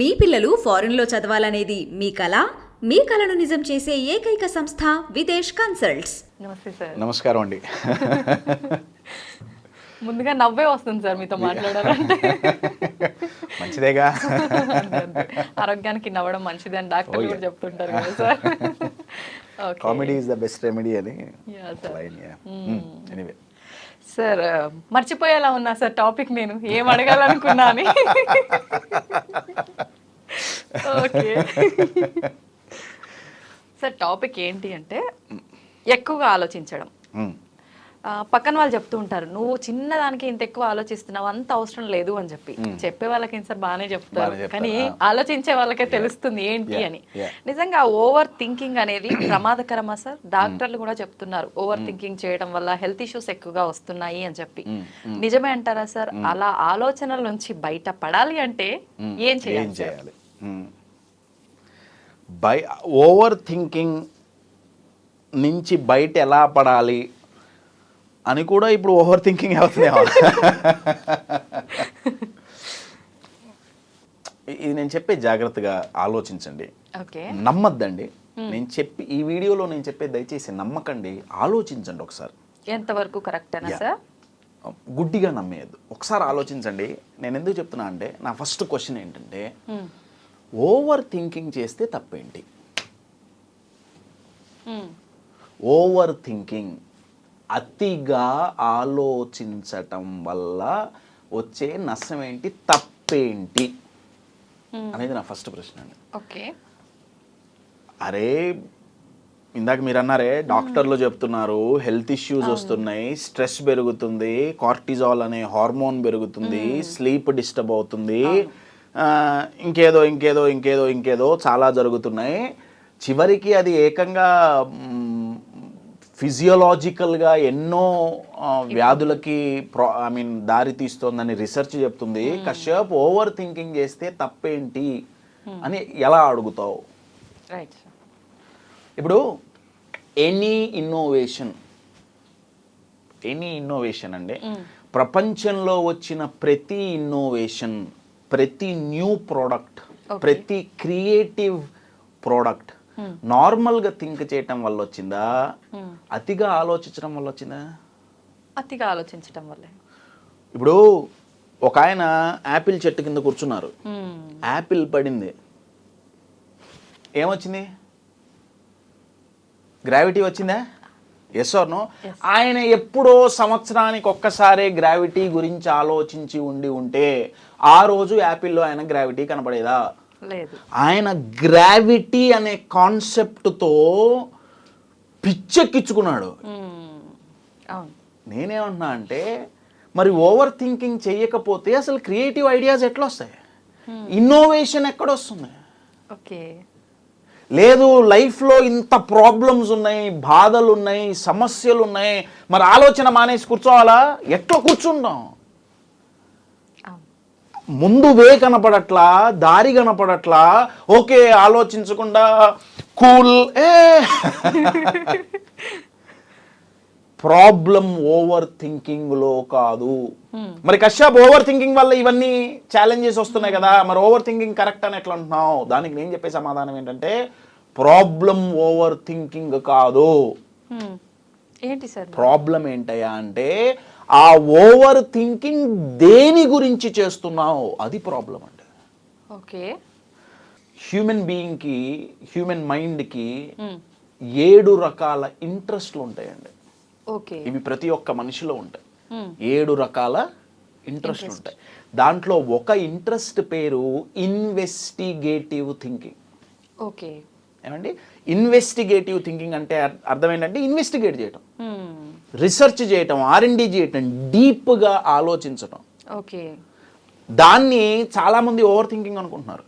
మీ పిల్లలు ఫారెన్లో చదవాలనేది మీ కల మీ కలను నిజం చేసే ఏకైక సంస్థ విదేశ్ కన్సల్ట్స్. నమస్తే సార్. నమస్కారం అండి. ముందుగా నవ్వే వస్తుంది సార్ మీతో మాట్లాడాలంటే. మంచిదేగా. ఆరోగ్యానికి నవ్వడం మంచిది అని డాక్టర్లు Oh, కూడా. చెప్తుంటారు కదా sir. Okay comedy is the best remedy అని Yeah, sir. Line anyway sir మర్చిపోయేలా ఉన్నా సార్ టాపిక్ నేను. ఏం అడగాలనుకున్నా అని. ఓకే. సార్ టాపిక్ ఏంటి అంటే ఎక్కువగా ఆలోచించడం. పక్కన వాళ్ళు చెప్తూ ఉంటారు నువ్వు చిన్నదానికి ఇంత ఎక్కువ ఆలోచిస్తున్నావు అంత అవసరం లేదు అని చెప్పి. చెప్పే వాళ్ళకి ఏం సార్ బాగానే చెప్తారు. కానీ. ఆలోచించే వాళ్ళకే తెలుస్తుంది ఏంటి అని. నిజంగా ఓవర్ థింకింగ్ అనేది ప్రమాదకరమా సార్? డాక్టర్లు కూడా చెప్తున్నారు ఓవర్ థింకింగ్ చేయడం వల్ల హెల్త్ ఇష్యూస్ ఎక్కువగా వస్తున్నాయి అని చెప్పి. నిజమే అంటారా సార్? అలా ఆలోచనల నుంచి బయట పడాలి అంటే ఏం? చేయాలి బై ఓవర్ థింకింగ్ నుంచి బయట ఎలా పడాలి? అని కూడా ఇప్పుడు ఓవర్ థింకింగ్ అవుతుందేమో ఇది నేను చెప్పే జాగ్రత్తగా ఆలోచించండి. ఓకే. నమ్మద్దండి. నేను చెప్పి ఈ వీడియోలో నేను చెప్పే దయచేసి నమ్మకండి. ఆలోచించండి ఒకసారి. ఎంతవరకు కరెక్ట్ అనా Yeah. సార్? గుడ్డిగా నమ్మేయద్దు. ఒకసారి ఆలోచించండి. నేను ఎందుకు చెప్తున్నా అంటే నా ఫస్ట్ క్వశ్చన్ ఏంటంటే. ఓవర్ థింకింగ్ చేస్తే తప్పేంటి. ఓవర్ థింకింగ్ అతిగా ఆలోచించటం వల్ల వచ్చే నష్టం ఏంటి తప్పేంటి అనేది నా ఫస్ట్ ప్రశ్న అండి. ఓకే. అరే ఇందాక మీరు అన్నారే డాక్టర్లు చెప్తున్నారు హెల్త్ ఇష్యూస్ వస్తున్నాయి స్ట్రెస్ పెరుగుతుంది కార్టిజాల్ అనే హార్మోన్ పెరుగుతుంది స్లీప్ డిస్టర్బ్ అవుతుంది ఇంకేదో ఇంకేదో ఇంకేదో ఇంకేదో చాలా జరుగుతున్నాయి. చివరికి అది ఏకంగా ఫిజియోలాజికల్గా ఎన్నో వ్యాధులకి ప్రో ఐ మీన్ దారి తీస్తోందని రీసెర్చ్ చెప్తుంది. కశ్యప్ ఓవర్ థింకింగ్ చేస్తే తప్పేంటి? అని ఎలా అడుగుతావు? రైట్ ఇప్పుడు ఎనీ ఇన్నోవేషన్ ఎనీ ఇన్నోవేషన్ అండి ప్రపంచంలో వచ్చిన ప్రతి ఇన్నోవేషన్ ప్రతి న్యూ ప్రోడక్ట్. ప్రతి క్రియేటివ్ ప్రోడక్ట్ నార్మల్గా థింక్ చేయటం వల్ల వచ్చిందా? అతిగా ఆలోచించడం వల్ల వచ్చిందా? అతిగా ఆలోచించడం వల్లే. ఇప్పుడు ఒక ఆయన యాపిల్ చెట్టు కింద కూర్చున్నారు. యాపిల్ పడింది. ఏమొచ్చింది? గ్రావిటీ వచ్చిందా? Yes no. ఆయన ఎప్పుడో సంవత్సరానికి ఒక్కసారే గ్రావిటీ గురించి ఆలోచించి ఉండి ఉంటే ఆ రోజు యాపిల్లో ఆయన గ్రావిటీ కనపడేదా? ఆయన గ్రావిటీ అనే కాన్సెప్ట్తో పిచ్చెక్కించుకున్నాడు. నేనేమంటున్నా అంటే మరి ఓవర్ థింకింగ్ చెయ్యకపోతే అసలు క్రియేటివ్ ఐడియాస్ ఎట్లా వస్తాయి ఇన్నోవేషన్ ఎక్కడొస్తుంది? ఓకే. లేదు లైఫ్లో ఇంత ప్రాబ్లమ్స్ ఉన్నాయి బాధలు ఉన్నాయి సమస్యలు ఉన్నాయి మరి ఆలోచన మానేసి కూర్చోవాలా? ఎట్లా కూర్చుంటాం ముందు వే కనపడట్లా దారి కనపడట్లా ఓకే ఆలోచించకుండా కూల్ ఏ. ప్రాబ్లం ఓవర్ థింకింగ్లో కాదు మరి కశ్యప్ ఓవర్ థింకింగ్ వల్ల ఇవన్నీ ఛాలెంజెస్ వస్తున్నాయి కదా. మరి ఓవర్ థింకింగ్ కరెక్ట్ అని ఎట్లా అంటున్నావు? దానికి నేను చెప్పే సమాధానం ఏంటంటే ప్రాబ్లం ఓవర్ థింకింగ్ కాదు. ఏంటి సార్? ప్రాబ్లం ఏంటయ్యా అంటే ఆ ఓవర్ థింకింగ్ దేని గురించి చేస్తున్నావు? అది ప్రాబ్లం అంటే ఓకే. హ్యూమన్ బీయింగ్కి హ్యూమన్ మైండ్కి. ఏడు రకాల ఇంట్రెస్ట్లు ఉంటాయండి. ఓకే. ఇవి ప్రతి ఒక్క మనిషిలో ఉంటాయి. ఏడు రకాల ఇంట్రెస్ట్లు ఉంటాయి. దాంట్లో ఒక ఇంట్రెస్ట్ పేరు ఇన్వెస్టిగేటివ్ థింకింగ్. ఓకే. ఏమండి? ఇన్వెస్టిగేటివ్ థింకింగ్ అంటే అర్- అర్థం ఏంటంటే ఇన్వెస్టిగేట్ చేయటం. రీసెర్చ్ చేయటం ఆర్ఎండి చేయటం డీప్గా ఆలోచించటం. ఓకే. దాన్ని చాలామంది ఓవర్ థింకింగ్ అనుకుంటున్నారు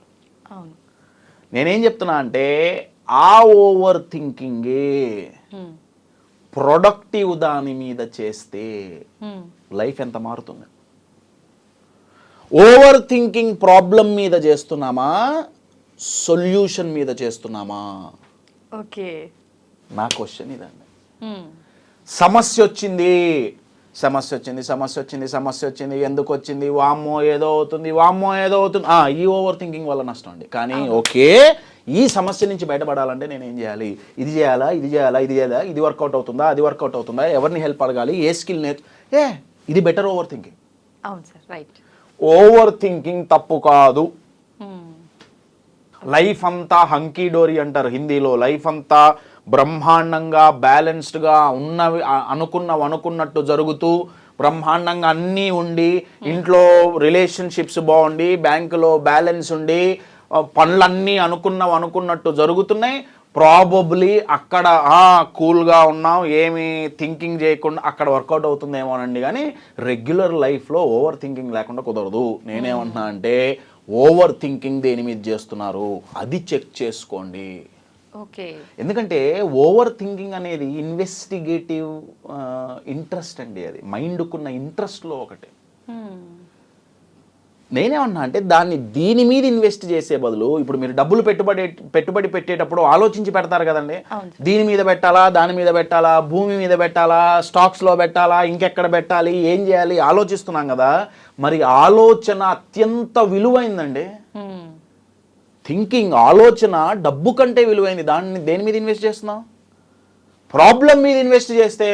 నేనేం చెప్తున్నా అంటే ఆ ఓవర్ థింకింగే. ప్రొడక్టివ్ దాని మీద చేస్తే. లైఫ్ ఎంత మారుతుంది? ఓవర్ థింకింగ్ ప్రాబ్లం మీద చేస్తున్నామా? సొల్యూషన్ మీద చేస్తున్నామా? ఓకే. నా క్వశ్చన్ ఇదండి. సమస్య వచ్చింది. సమస్య వచ్చింది సమస్య వచ్చింది సమస్య వచ్చింది. ఎందుకు వచ్చింది? వామ్మో ఏదో అవుతుంది వామ్మో ఏదో అవుతుంది. ఆ, ఈ ఓవర్ థింకింగ్ వల్ల నష్టం అండి. కానీ ఓకే ఈ సమస్య నుంచి బయటపడాలంటే నేను ఏం చేయాలి? ఇది చేయాలా? ఇది చేయాలా? ఇది చేయాలా? ఇది వర్కౌట్ అవుతుందా? అది వర్కౌట్ అవుతుందా? ఎవరిని హెల్ప్ అడగాలి? ఏ స్కిల్ నేర్చు ఏ ఇది బెటర్ ఓవర్ థింకింగ్. అవును సార్ రైట్. ఓవర్ థింకింగ్ తప్పు కాదు. లైఫ్ అంతా హంకీ డోరీ అంటారు హిందీలో. లైఫ్ అంతా బ్రహ్మాండంగా బ్యాలెన్స్డ్గా ఉన్నవి అనుకున్నవి అనుకున్నట్టు జరుగుతూ బ్రహ్మాండంగా అన్నీ ఉండి ఇంట్లో రిలేషన్షిప్స్ బాగుండి బ్యాంకులో బ్యాలెన్స్ ఉండి పనులన్నీ అనుకున్నవి అనుకున్నట్టు జరుగుతున్నాయి. ప్రాబబ్లీ అక్కడ కూల్గా ఉన్నాం ఏమి థింకింగ్ చేయకుండా అక్కడ వర్కౌట్ అవుతుందేమోనండి కానీ రెగ్యులర్ లైఫ్లో ఓవర్ థింకింగ్ లేకుండా కుదరదు. నేనేమంటున్నా అంటే ఓవర్ థింకింగ్ దేని మీద చేస్తున్నారు? అది చెక్ చేసుకోండి. ఎందుకంటే ఓవర్ థింకింగ్ అనేది ఇన్వెస్టిగేటివ్ ఇంట్రెస్ట్ అండి అది. మైండ్కున్న ఇంట్రెస్ట్లో ఒకటి. నేనేమన్నా అంటే దాన్ని దీని మీద ఇన్వెస్ట్ చేసే బదులు ఇప్పుడు మీరు డబ్బులు పెట్టుబడి పెట్టుబడి పెట్టేటప్పుడు ఆలోచించి పెడతారు కదండి. దీని మీద పెట్టాలా దాని మీద పెట్టాలా భూమి మీద పెట్టాలా స్టాక్స్లో పెట్టాలా ఇంకెక్కడ పెట్టాలి ఏం చేయాలి ఆలోచిస్తున్నాం కదా. మరి ఆలోచన అత్యంత విలువైందండి. థింకింగ్ ఆలోచన డబ్బు కంటే విలువైంది. దాన్ని దేని మీద ఇన్వెస్ట్ చేస్తున్నాం ప్రాబ్లం మీద ఇన్వెస్ట్ చేస్తే.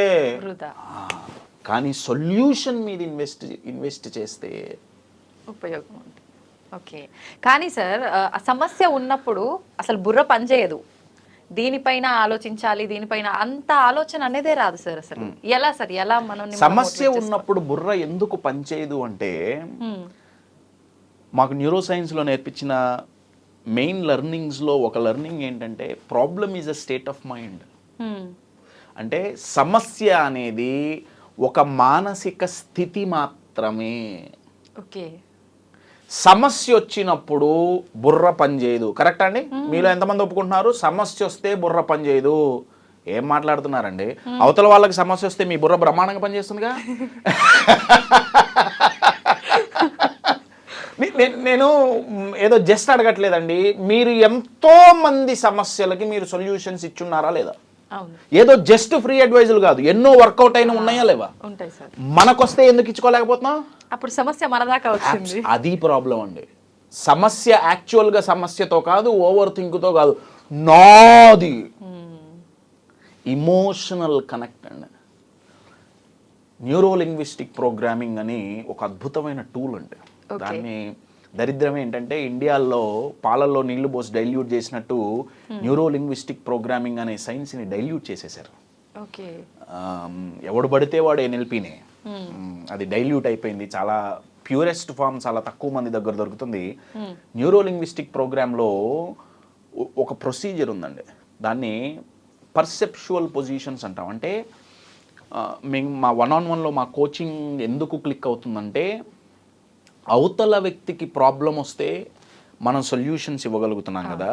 కానీ సొల్యూషన్ మీద ఇన్వెస్ట్ ఇన్వెస్ట్ చేస్తే. ఉపయోగం ఓకే. కానీ సార్ సమస్య ఉన్నప్పుడు అసలు బుర్ర పనిచేయదు దీనిపైన ఆలోచించాలి దీనిపైన అంత ఆలోచన అనేదే రాదు సార్ అసలు. ఎలా సార్ ఎలా మనం సమస్య ఉన్నప్పుడు బుర్ర ఎందుకు పనిచేయదు అంటే మాకు న్యూరో సైన్స్లో నేర్పించిన మెయిన్ లెర్నింగ్స్లో ఒక లెర్నింగ్ ఏంటంటే problem is a state of mind అంటే సమస్య అనేది ఒక మానసిక స్థితి మాత్రమే. ఓకే. సమస్య వచ్చినప్పుడు బుర్ర పనిచేయదు కరెక్ట్ అండి? మీలో ఎంతమంది ఒప్పుకుంటున్నారు? సమస్య వస్తే బుర్ర పనిచేయదు ఏం మాట్లాడుతున్నారండి? అవతల వాళ్ళకి సమస్య వస్తే మీ బుర్ర బ్రహ్మాండంగా పనిచేస్తుందిగా నేను ఏదో జస్ట్ అడగట్లేదండి. మీరు ఎంతో మంది సమస్యలకి మీరు సొల్యూషన్స్ ఇచ్చున్నారా లేదా? ఏదో జస్ట్ ఫ్రీ అడ్వైజులు కాదు. ఎన్నో వర్కౌట్ అయిన ఉన్నాయా లేవా? ఉంటాయి సార్. మనకొస్తే ఎందుకు ఇచ్చుకోలేకపోతున్నాం? అప్పుడు సమస్య మన దాకా వచ్చింది. అది ప్రాబ్లం అండి. సమస్య యాక్చువల్గా సమస్యతో కాదు ఓవర్ థింక్తో కాదు. నాది. ఇమోషనల్ కనెక్ట్ అండి. న్యూరో లింగ్విస్టిక్ ప్రోగ్రామింగ్ అని ఒక అద్భుతమైన టూల్ అండి. దాన్ని దరిద్రం ఏంటంటే ఇండియాలో పాలల్లో నీళ్ళు పోసి డైల్యూట్ చేసినట్టు న్యూరో లింగ్విస్టిక్ ప్రోగ్రామింగ్ అనే సైన్స్ని డైల్యూట్ చేసేసారు ఎవడు పడితే వాడు ఎన్ఎల్పినే. అది డైల్యూట్ అయిపోయింది. చాలా ప్యూరెస్ట్ ఫామ్ చాలా తక్కువ మంది దగ్గర దొరుకుతుంది. న్యూరో లింగ్విస్టిక్ ప్రోగ్రాంలో ఒక ప్రొసీజర్ ఉందండి. దాన్ని పర్సెప్షువల్ పొజిషన్స్ అంటాం. అంటే మేము మా వన్ ఆన్ వన్లో మా కోచింగ్ ఎందుకు క్లిక్ అవుతుందంటే అవతల వ్యక్తికి ప్రాబ్లం వస్తే మనం సొల్యూషన్స్ ఇవ్వగలుగుతున్నాం కదా.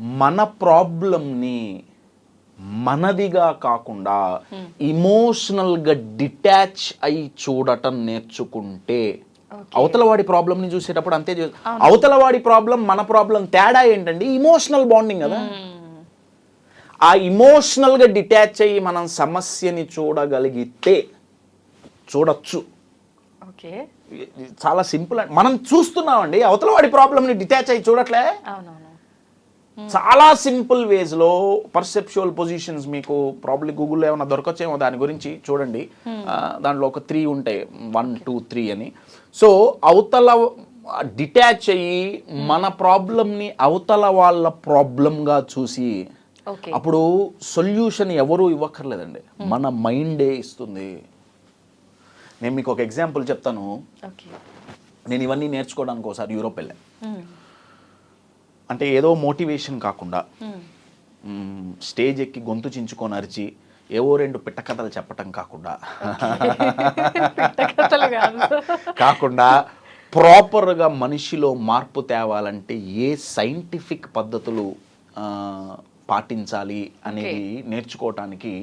మన ప్రాబ్లంని మనదిగా కాకుండా ఇమోషనల్గా డిటాచ్ అయి చూడటం నేర్చుకుంటే అవతల వాడి ప్రాబ్లమ్ని చూసేటప్పుడు అంతే అవతల వాడి ప్రాబ్లం మన ప్రాబ్లం తేడా ఏంటండి? ఇమోషనల్ బాండింగ్ కదా. ఆ ఇమోషనల్గా డిటాచ్ అయ్యి మనం సమస్యని చూడగలిగితే చూడొచ్చు. ఓకే. చాలా సింపుల్ అండి మనం చూస్తున్నామండి అవతల వాడి ప్రాబ్లమ్ని డిటాచ్ అయ్యి చూడట్లే? చాలా సింపుల్ వేస్లో పర్సెప్చువల్ పొజిషన్స్ మీకు ప్రాబ్లీ గూగుల్లో ఏమైనా దొరకచ్చేమో దాని గురించి చూడండి. దాంట్లో ఒక త్రీ ఉంటాయి వన్ టూ త్రీ అని. సో అవతల డిటాచ్ అయ్యి మన ప్రాబ్లమ్ని అవతల వాళ్ళ ప్రాబ్లంగా చూసి అప్పుడు సొల్యూషన్ ఎవరు ఇవ్వక్కర్లేదండి. మన మైండే ఇస్తుంది. నేను మీకు ఒక ఎగ్జాంపుల్ చెప్తాను. నేను ఇవన్నీ నేర్చుకోవడానికి ఒకసారి యూరోప్ వెళ్ళాను అంటే ఏదో మోటివేషన్ కాకుండా స్టేజ్ ఎక్కి గొంతు చించుకొని అరిచి ఏవో రెండు పిట్ట కథలు చెప్పటం కాకుండా కాకుండా ప్రాపర్గా మనిషిలో మార్పు తేవాలంటే ఏ సైంటిఫిక్ పద్ధతులు పాటించాలి అనేది నేర్చుకోవటానికి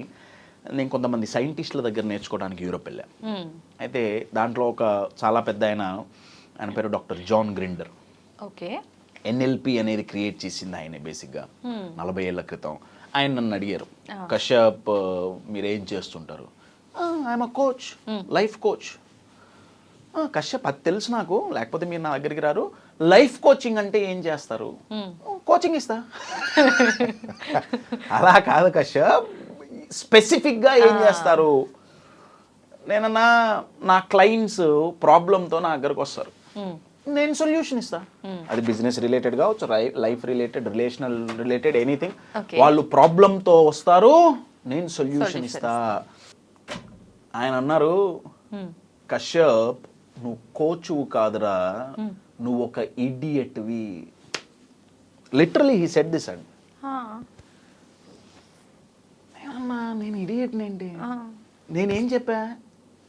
నేను కొంతమంది సైంటిస్టుల దగ్గర నేర్చుకోవడానికి యూరోప్ వెళ్ళాను మ్మ్. అయితే దాంట్లో ఒక చాలా పెద్ద ఆయన ఆయన పేరు doctor John Grinder. Okay. NLP అనేది క్రియేట్ చేసింది ఆయన బేసిక్గా. నలభై ఏళ్ళ క్రితం. ఆయన నన్ను అడిగారు కశ్యప్ మీరు ఏం చేస్తుంటారు I'm a coach life coach Kashyap అది తెలుసు నాకు. లేకపోతే మీరు నా దగ్గరికి రారు. లైఫ్ కోచింగ్ అంటే ఏం చేస్తారు? కోచింగ్ ఇస్తా. అలా కాదు కశ్యప్. స్పెసిఫిక్గా ఏం చేస్తారు? నేనన్నా నా క్లయింట్స్ ప్రాబ్లంతో నా దగ్గరకు వస్తారు. నేను సొల్యూషన్ ఇస్తా. అది బిజినెస్ రిలేటెడ్ కావచ్చు life related relational related anything. వాళ్ళు ప్రాబ్లంతో వస్తారు నేను సొల్యూషన్ ఇస్తా. ఆయన అన్నారు కశ్యప్ నువ్వు కోచువు కాదురా. నువ్వు ఒక ఇడియట్వి literally he set this and ఏమన్నా నేను ఇడియట్ ఏంటి? నేనేం చెప్పా?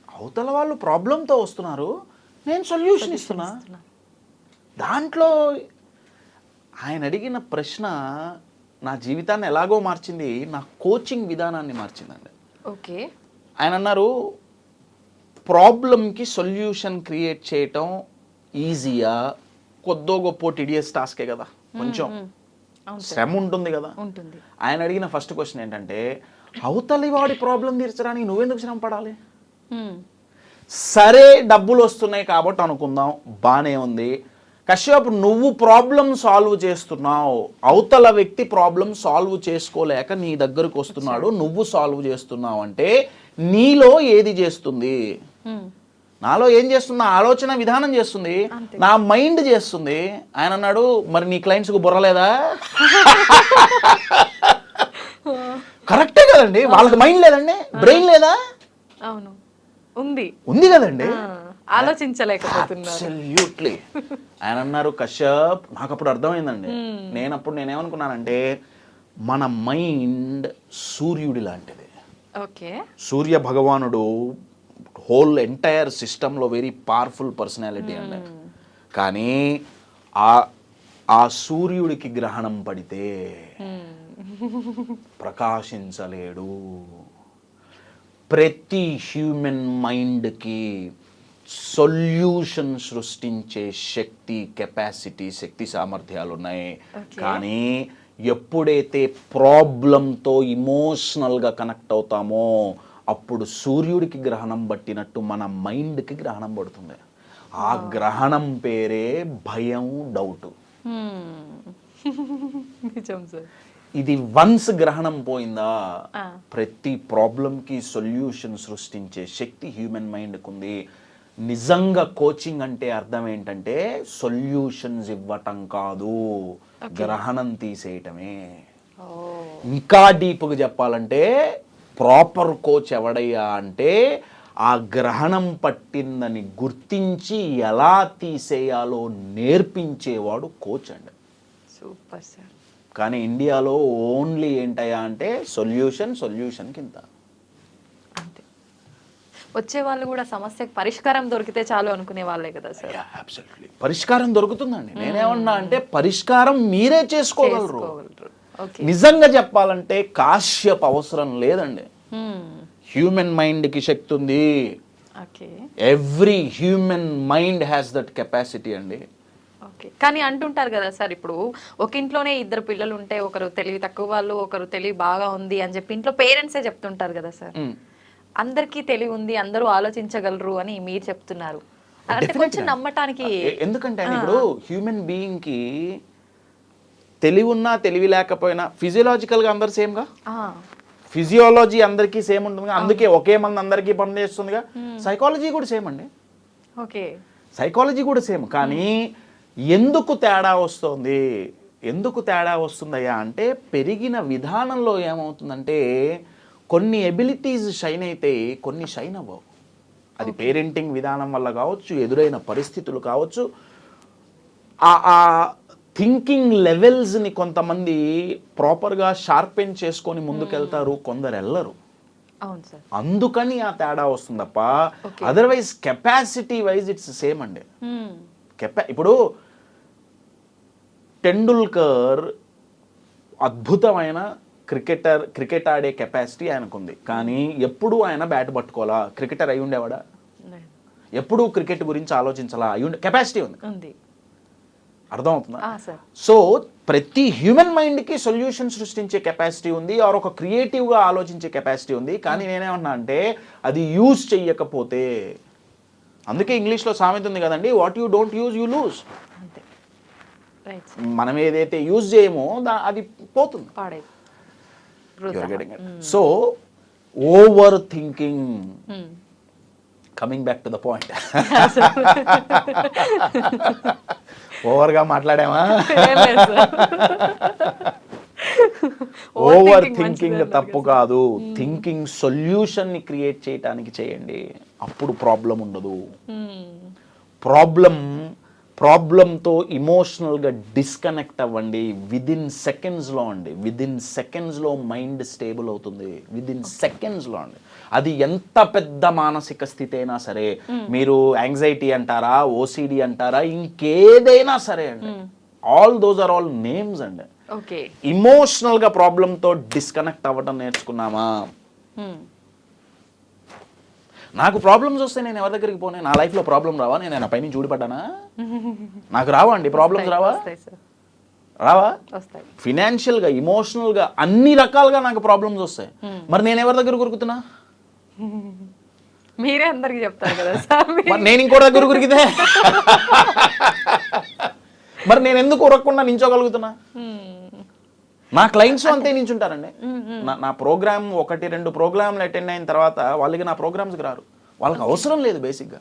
అవతల వాళ్ళు ప్రాబ్లంతో వస్తున్నారు. నేను సొల్యూషన్ ఇస్తున్నా. దాంట్లో ఆయన అడిగిన ప్రశ్న నా జీవితాన్ని ఎలాగో మార్చింది నా కోచింగ్ విధానాన్ని మార్చిందండి. ఓకే. ఆయన అన్నారు ప్రాబ్లంకి సొల్యూషన్ క్రియేట్ చేయటం ఈజీయా కొద్దో గొప్ప టిడియస్ టాస్కే కదా? కొంచెం శ్రమ ఉంటుంది కదా? ఉంటుంది. ఆయన అడిగిన ఫస్ట్ క్వశ్చన్ ఏంటంటే అవతలి వాడి ప్రాబ్లం తీర్చడానికి నువ్వెందుకు శ్రమ పడాలి. సరే డబ్బులు వస్తున్నాయి కాబట్టి అనుకుందాం. బానే ఉంది. కశ్యప్ నువ్వు ప్రాబ్లం సాల్వ్ చేస్తున్నావు. అవతల వ్యక్తి ప్రాబ్లం సాల్వ్ చేసుకోలేక నీ దగ్గరకు వస్తున్నాడు. నువ్వు సాల్వ్ చేస్తున్నావు అంటే నీలో ఏది చేస్తుంది. నాలో ఏం చేస్తుంది? ఆలోచన విధానం చేస్తుంది. నా మైండ్ చేస్తుంది. ఆయన అన్నాడు మరి నీ క్లయింట్స్కు బుర్రలేదా కరెక్టే కదండి. వాళ్ళకి మైండ్ లేదండి. బ్రెయిన్ లేదా? అవును. ఉంది. ఉంది కదండి. ఆ, ఆలోచించలేకపోతున్నారు. అబ్సల్యూట్లీ. ఆయన అన్నారు కశ్యప్ నాకు అప్పుడు అర్థమైందండి. నేను అప్పుడు నేనేమనుకున్నానంటే మన మైండ్ సూర్యుడి లాంటిది. ఓకే. సూర్య భగవానుడు హోల్ ఎంటైర్ సిస్టంలో వెరీ పవర్ఫుల్ పర్సనాలిటీ అండి. కానీ ఆ ఆ సూర్యుడికి గ్రహణం పడితే ప్రకాశించలేడు. ప్రతి హ్యూమన్ మైండ్కి సొల్యూషన్ సృష్టించే శక్తి కెపాసిటీ శక్తి సామర్థ్యాలు ఉన్నాయి. కానీ ఎప్పుడైతే ప్రాబ్లంతో ఇమోషనల్గా కనెక్ట్ అవుతామో అప్పుడు సూర్యుడికి గ్రహణం పట్టినట్టు మన మైండ్కి గ్రహణం పడుతుంది. ఆ గ్రహణం పేరే భయం డౌట్. నిజం సార్. ఇది వన్స్ గ్రహణం పోయిందా. ప్రతి ప్రాబ్లంకి సొల్యూషన్ సృష్టించే శక్తి హ్యూమన్ మైండ్కి ఉంది నిజంగా కోచింగ్ అంటే అర్థం ఏంటంటే సొల్యూషన్స్ ఇవ్వటం కాదు. గ్రహణం తీసేయటమే. ఇంకా డీప్గా చెప్పాలంటే ప్రాపర్ కోచ్ ఎవడయ్యా అంటే ఆ గ్రహణం పట్టిందని గుర్తించి ఎలా తీసేయాలో నేర్పించేవాడు కోచ్ అండి. Super sir. కానీ ఇండియాలో ఓన్లీ ఏంటయ్యా అంటే సొల్యూషన్ సొల్యూషన్ కింద. వచ్చే వాళ్ళు కూడా సమస్యకు పరిష్కారం దొరికితే చాలు అనుకునే వాళ్ళే కదా సార్. అబ్సల్యూట్లీ పరిష్కారం దొరుకుతుందండి. నేనేమన్నా అంటే పరిష్కారం మీరే చేసుకోగలరు. నిజంగా చెప్పాలంటే కాశ్యప్ అవసరం లేదండి. హ్యూమన్ మైండ్కి శక్తి ఉంది every human mind has that capacity అండి. ఓకే. కానీ అంటుంటారు కదా సార్ ఇప్పుడు ఒక ఇంట్లోనే ఇద్దరు పిల్లలు ఉంటే ఒకరు తెలివి తక్కువ వాళ్ళు ఒకరు తెలివి బాగా ఉంది అని చెప్పి ఇంట్లో పేరెంట్సే చెప్తుంటారు కదా సార్. అందరికీ తెలివి ఉంది అందరూ ఆలోచించగలరు అని మీరు చెప్తున్నారు. అంటే. కొంచెం నమ్మటానికి ఎందుకంటే ఇప్పుడు హ్యూమన్ బీయింగ్కి తెలివి ఉన్నా తెలివి లేకపోయినా ఫిజియలాజికల్గా అందరు సేమ్గా? ఆ, ఫిజియాలజీ అందరికీ సేమ్ ఉంటుందిగా. అందుకే ఒకే మంది అందరికీ పనిచేస్తుందిగా సైకాలజీ కూడా సేమ్ అండి. ఓకే. సైకాలజీ కూడా సేమ్. కానీ ఎందుకు తేడా వస్తుంది? ఎందుకు తేడా వస్తుందయ్యా? అంటే పెరిగిన విధానంలో ఏమవుతుందంటే కొన్ని ఎబిలిటీస్ షైన్ అయితే కొన్ని షైన్ అవ్వవు. అది పేరెంటింగ్ విధానం వల్ల కావచ్చు ఎదురైన పరిస్థితులు కావచ్చు. ఆ ఆ థింకింగ్ లెవెల్స్ని కొంతమంది ప్రాపర్గా షార్పెన్ చేసుకొని ముందుకెళ్తారు కొందరు వెళ్ళరు అందుకని ఆ తేడా వస్తుంది తప్ప otherwise capacity wise it's same అండి. కెపా ఇప్పుడు టెండూల్కర్ అద్భుతమైన క్రికెటర్ క్రికెట్ ఆడే కెపాసిటీ ఆయనకుంది. కానీ ఎప్పుడూ ఆయన బ్యాట్ పట్టుకోవాలా? క్రికెటర్ అయి ఉండేవాడా? ఎప్పుడూ క్రికెట్ గురించి ఆలోచించాలా? అయి ఉండే కెపాసిటీ ఉంది. అర్థమవుతుందా? సో ప్రతి హ్యూమన్ మైండ్కి సొల్యూషన్ సృష్టించే కెపాసిటీ ఉంది ఆర్ ఒక క్రియేటివ్గా ఆలోచించే కెపాసిటీ ఉంది. కానీ నేనేమన్నా అంటే అది యూజ్ చెయ్యకపోతే అందుకే ఇంగ్లీష్లో సామెత ఉంది కదండి what you don't use you lose మనం ఏదైతే యూజ్ చేయమో అది పోతుంది. So over thinking coming back to the point ఓవర్గా మాట్లాడామా? ఓవర్ థింకింగ్ తప్పు కాదు. థింకింగ్ సొల్యూషన్ని క్రియేట్ చేయడానికి చేయండి. అప్పుడు ప్రాబ్లం ఉండదు. ప్రాబ్లం ప్రాబ్లంతో ఇమోషనల్గా డిస్కనెక్ట్ అవ్వండి. విదిన్ సెకండ్స్లో అండి. విదిన్ సెకండ్స్లో మైండ్ స్టేబుల్ అవుతుంది. విదిన్ సెకండ్స్లో అండి. అది ఎంత పెద్ద మానసిక స్థితి అయినా సరే మీరు యాంగ్జైటీ అంటారా ఓసిడి అంటారా ఇంకేదైనా సరే అండి. All those are all names అండి. ఓకే. ఇమోషనల్గా ప్రాబ్లంతో డిస్కనెక్ట్ అవ్వడం నేర్చుకున్నామా? నాకు ప్రాబ్లమ్స్ వస్తే నేను ఎవరి దగ్గరికి పోనే? నా లైఫ్లో ప్రాబ్లం రావా? నేను నా పైన చూడిపడ్డానా నాకు రావా అండి? ప్రాబ్లమ్స్ రావా? రావా? ఫినాన్షియల్గా ఇమోషనల్గా అన్ని రకాలుగా నాకు ప్రాబ్లమ్స్ వస్తాయి. మరి నేను ఎవరి దగ్గర కొరుకుతున్నా మీరే అందరికి చెప్తారు కదా సార్ నేను ఇంకో దగ్గర కొరికితే మరి నేను ఎందుకు ఉరకకుండా నించోగలుగుతున్నా. నా క్లయింట్స్ అంతే. నించుంటారండి. నా నా ప్రోగ్రామ్ ఒకటి రెండు ప్రోగ్రాంలు అటెండ్ అయిన తర్వాత వాళ్ళకి నా ప్రోగ్రామ్స్కి రారు. వాళ్ళకి అవసరం లేదు బేసిక్గా.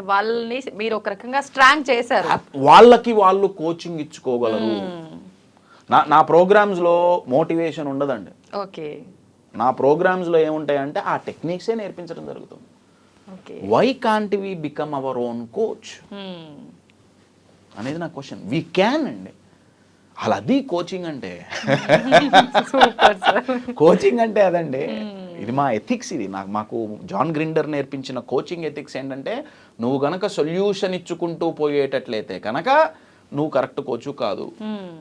వాళ్ళని మీరు ఒక రకంగా స్ట్రాంగ్ చేశారు. వాళ్ళకి వాళ్ళు కోచింగ్ ఇచ్చుకోగలరు. నా నా ప్రోగ్రామ్స్లో మోటివేషన్ ఉండదండి. ఓకే. నా ప్రోగ్రామ్స్లో ఏముంటాయంటే ఆ టెక్నిక్సే నేర్పించడం జరుగుతుంది. Okay. Why can't we become our own coach. అనేది నా క్వశ్చన్ వీ క్యాన్ అండి. అలా అది కోచింగ్ అంటే. కోచింగ్ అంటే అదండి. ఇది మా ఎథిక్స్ ఇది. నాకు మాకు జాన్ గ్రిండర్ నేర్పించిన కోచింగ్ ఎథిక్స్ ఏంటంటే నువ్వు గనక సొల్యూషన్ ఇచ్చుకుంటూ పోయేటట్లయితే కనుక నువ్వు కరెక్ట్ కోచు కాదు. మ్మ్.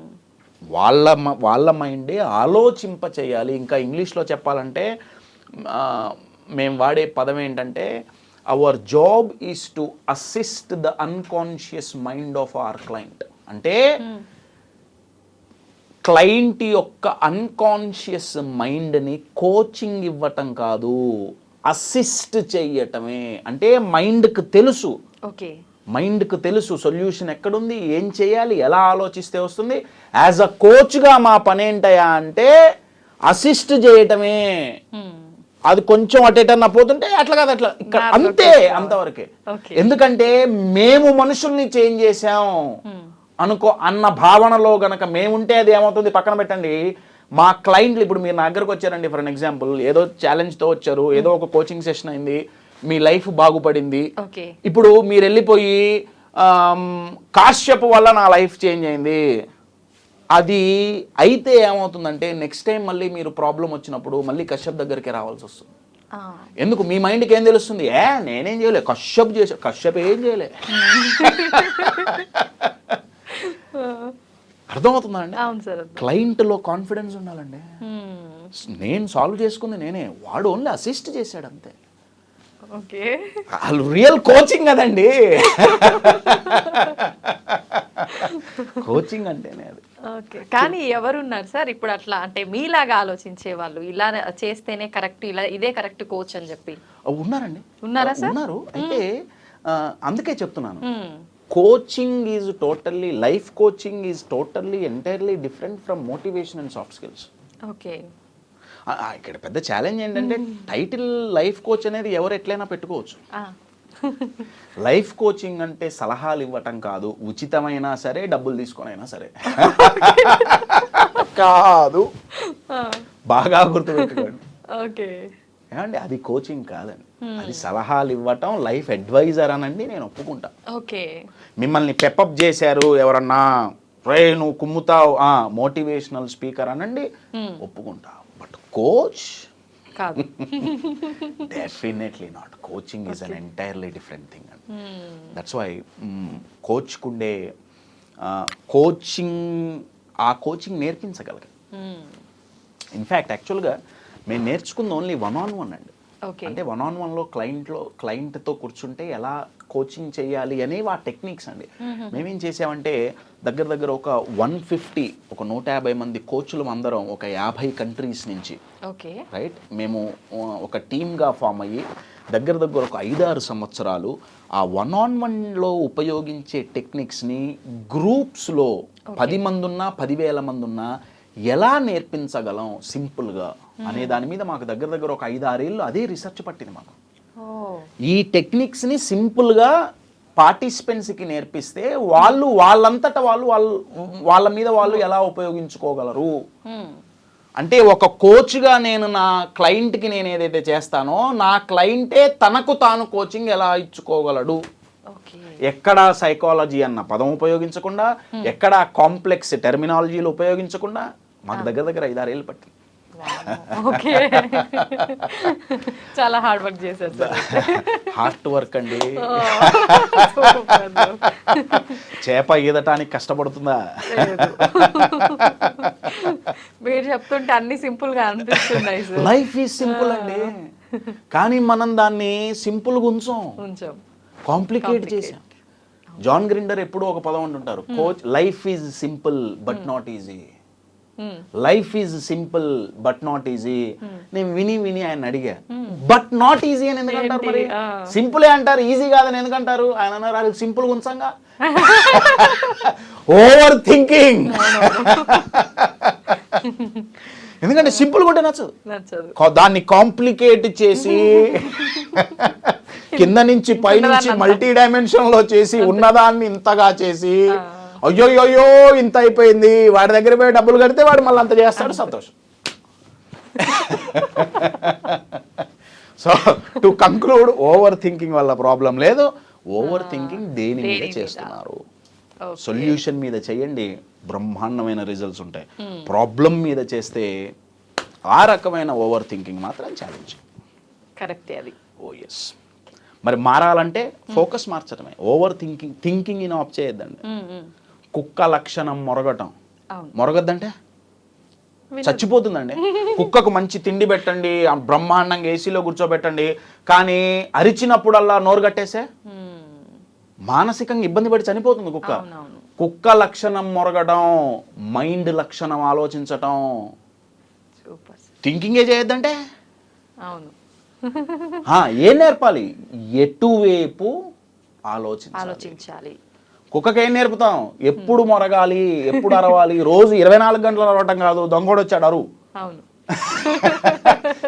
వాళ్ళ వాళ్ళ మైండే ఆలోచింప చేయాలి. ఇంకా ఇంగ్లీష్లో చెప్పాలంటే మేము వాడే పదం ఏంటంటే our job is to assist the unconscious mind of our client అంటే క్లయింట్ యొక్క అన్కాన్షియస్ మైండ్ని కోచింగ్ ఇవ్వటం కాదు అసిస్ట్ చెయ్యటమే అంటే మైండ్కి తెలుసు. ఓకే. మైండ్కి తెలుసు సొల్యూషన్ ఎక్కడుంది ఏం చేయాలి ఎలా ఆలోచిస్తే వస్తుంది. యాజ్ అ కోచ్గా మా పని ఏంటయా అంటే అసిస్ట్ చేయటమే. మ్మ్. అది కొంచెం అటు ఎటన్నా పోతుంటే అట్లా కాదు అట్లా ఇక్కడ అంతే. అంతవరకే. ఎందుకంటే మేము మనుషుల్ని చేంజ్ చేసాం అనుకో అన్న భావనలో గనక మేముంటే అది ఏమవుతుంది? పక్కన పెట్టండి. మా క్లయింట్లు ఇప్పుడు మీరు నా దగ్గరకు వచ్చారండి ఫర్ ఎగ్జాంపుల్ ఏదో ఛాలెంజ్తో వచ్చారు ఏదో ఒక కోచింగ్ సెషన్ అయింది మీ లైఫ్ బాగుపడింది. ఇప్పుడు మీరు వెళ్ళిపోయి కాశ్యప్ వల్ల నా లైఫ్ చేంజ్ అయింది. అది అయితే ఏమవుతుందంటే నెక్స్ట్ టైం మళ్ళీ మీరు ప్రాబ్లం వచ్చినప్పుడు మళ్ళీ కశ్యప్ దగ్గరికి రావాల్సి వస్తుంది. ఎందుకు? మీ మైండ్కి ఏం తెలుస్తుంది? ఏ నేనేం చేయలే. కశ్యప్ చేసా కశ్యప్ ఏం చేయలే. అర్థమవుతుందా అండి అవును సార్ క్లయింట్లో కాన్ఫిడెన్స్ ఉండాలండి. నేను సాల్వ్ చేసుకుంది నేనే. వాడు ఓన్లీ అసిస్ట్ చేశాడు అంతే ఓకే. వాళ్ళు రియల్ కోచింగ్ కదండి కోచింగ్ అంటేనే అది. ఓకే. కానీ ఎవరున్నారు సార్? ఇప్పుడు అట్లా అంటే మీలాగా ఆలోచించే వాళ్ళు ఇలా చేస్తేనే కరెక్ట్ ఇలా ఇదే కరెక్ట్ కోచ్ అని చెప్పి. ఉన్నారండి. ఉన్నారా సార్? ఉన్నారు. అయితే అందుకే చెప్తున్నాను. Coaching is totally life coaching is totally entirely different from motivation and soft skills okay ఇక్కడ పెద్ద ఛాలెంజ్ ఏంటంటే టైటిల్ లైఫ్ కోచ్ అనేది ఎవరు ఎట్లయినా పెట్టుకోవచ్చు. లైఫ్ కోచింగ్ అంటే సలహాలు ఇవ్వటం కాదు ఉచితమైనా సరే డబ్బులు తీసుకొనైనా సరే. కాదు. బాగా గుర్తుపెట్టుకోండి. ఓకే. ఏమండి? అది కోచింగ్ కాదండి అది సలహాలు ఇవ్వటం లైఫ్ అడ్వైజర్ అనండి నేను ఒప్పుకుంటా. ఓకే. మిమ్మల్ని పెప్పప్ చేశారు ఎవరన్నా రే నువ్వు కుమ్ముతావు. మోటివేషనల్ స్పీకర్ అనండి ఒప్పుకుంటా. బట్ కోచ్ కాదు. Definitely not coaching is an entirely different thing అండి. దట్స్ వై కోచ్కుండే కోచింగ్ ఆ కోచింగ్ నేర్పించగలగాలి మ్మ్. ఇన్ఫ్యాక్ట్ యాక్చువల్గా మేము నేర్చుకుంది ఓన్లీ వన్ ఆన్ వన్ అండి. ఓకే అంటే వన్ ఆన్ వన్లో క్లయింట్లో క్లయింట్తో కూర్చుంటే ఎలా కోచింగ్ చేయాలి అనేవి ఆ టెక్నిక్స్ అండి. మేమేం చేసామంటే దగ్గర దగ్గర ఒక వన్ ఫిఫ్టీ ఒక నూట యాభై మంది కోచ్లు అందరం ఒక యాభై కంట్రీస్ నుంచి ఓకే రైట్ మేము ఒక టీమ్గా ఫామ్ అయ్యి దగ్గర దగ్గర ఒక ఐదారు సంవత్సరాలు ఆ వన్ ఆన్ వన్లో ఉపయోగించే టెక్నిక్స్ని గ్రూప్స్లో పది మంది ఉన్నా పదివేల మంది ఉన్నా ఎలా నేర్పించగలం సింపుల్గా అనే దాని మీద మాకు దగ్గర దగ్గర ఒక ఐదారేళ్ళు అదే రీసెర్చ్ పట్టింది మాకు. ఈ టెక్నిక్స్ని సింపుల్గా పార్టిసిపెంట్స్కి నేర్పిస్తే వాళ్ళు వాళ్ళంతట వాళ్ళు వాళ్ళు వాళ్ళ మీద వాళ్ళు ఎలా ఉపయోగించుకోగలరు. అంటే ఒక కోచ్గా నేను నా క్లయింట్కి నేను ఏదైతే చేస్తానో నా క్లయింటే తనకు తాను కోచింగ్ ఎలా ఇచ్చుకోగలడు? ఎక్కడ సైకాలజీ అన్న పదం ఉపయోగించకుండా ఎక్కడ కాంప్లెక్స్ టెర్మినాలజీలు ఉపయోగించకుండా మాకు దగ్గర దగ్గర ఐదారేళ్ళు పట్టింది. ఓకే. చాలా హార్డ్ వర్క్ చేశారు సార్. హార్ట్ వర్క్ అండి. చేప ఈదటానికి కష్టపడుతుందా. మీరు చెప్తుంటే అన్ని సింపుల్గా అనిపిస్తున్నాయి లైఫ్ ఈజ్ సింపుల్ అండి. కానీ మనం దాన్ని సింపుల్గా ఉంచాం. కొంచెం కాంప్లికేట్ చేసాం జాన్ గ్రిండర్ ఎప్పుడూ ఒక పదం అంటుంటారు coach life is simple but not easy Hmm. Life is simple but not easy నేను విని విని ఆయన అడిగా. బట్ నాట్ ఈజీ అని ఎందుకంటారు మరి. సింపులే అంటారు ఈజీ కాదని ఎందుకంటారు ఆయన అన్నారు అది సింపుల్గా ఉంచంగా. ఓవర్ థింకింగ్ ఎందుకంటే సింపుల్గా ఉంటే నచ్చదు. దాన్ని కాంప్లికేట్ చేసి కింద నుంచి పై నుంచి మల్టీ డైమెన్షన్లో చేసి ఉన్నదాన్ని ఇంతగా చేసి అయ్యోయ్యో ఇంత అయిపోయింది. వాడి దగ్గర పోయి డబ్బులు కడితే వాడు మళ్ళీ అంత చేస్తాడు. సంతోషం. So to conclude over thinking వల్ల ప్రాబ్లం లేదు. ఓవర్ థింకింగ్ దేని మీద. చేస్తున్నారు. సొల్యూషన్ మీద చేయండి. బ్రహ్మాండమైన రిజల్ట్స్ ఉంటాయి. ప్రాబ్లం మీద చేస్తే ఆ రకమైన ఓవర్ థింకింగ్ మాత్రం ఛాలెంజ్ కరెక్టే అది. ఓ ఎస్ మరి మారాలంటే ఫోకస్ మార్చడమే. Over thinking thinking in off చేయొద్దండి. Hmm, hmm. కుక్క లక్షణం మొరగటం. మొరగద్దంటే. చచ్చిపోతుందండి. కుక్కకు మంచి తిండి పెట్టండి బ్రహ్మాండంగా ఏసీలో కూర్చోబెట్టండి. కానీ అరిచినప్పుడల్లా నోరు కట్టేసే. మానసికంగా ఇబ్బంది పడి చనిపోతుంది కుక్క. కుక్క లక్షణం మొరగడం మైండ్ లక్షణం ఆలోచించటం. థింకింగే చేయొద్దంటే? అవును. ఏం నేర్పాలి? ఎటువైపు ఆలోచించాలి. కుక్కకి ఏం నేర్పుతాం? ఎప్పుడు మొరగాలి ఎప్పుడు అరవాలి రోజు ఇరవై నాలుగు గంటలు అరవటం కాదు దొంగోడు వచ్చాడు అరు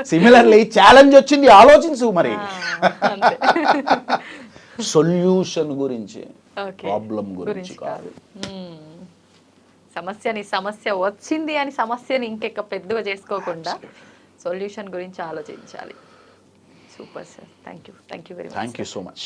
సిమిలర్లీ ఛాలెంజ్ వచ్చింది ఆలోచించు మరి. సొల్యూషన్ గురించి ప్రాబ్లం గురించి కాదు. సమస్యని సమస్య వచ్చింది అని సమస్యని ఇంకెక్క పెద్దగా చేసుకోకుండా సొల్యూషన్ గురించి ఆలోచించాలి. Super sir thank you thank you very much thank you so much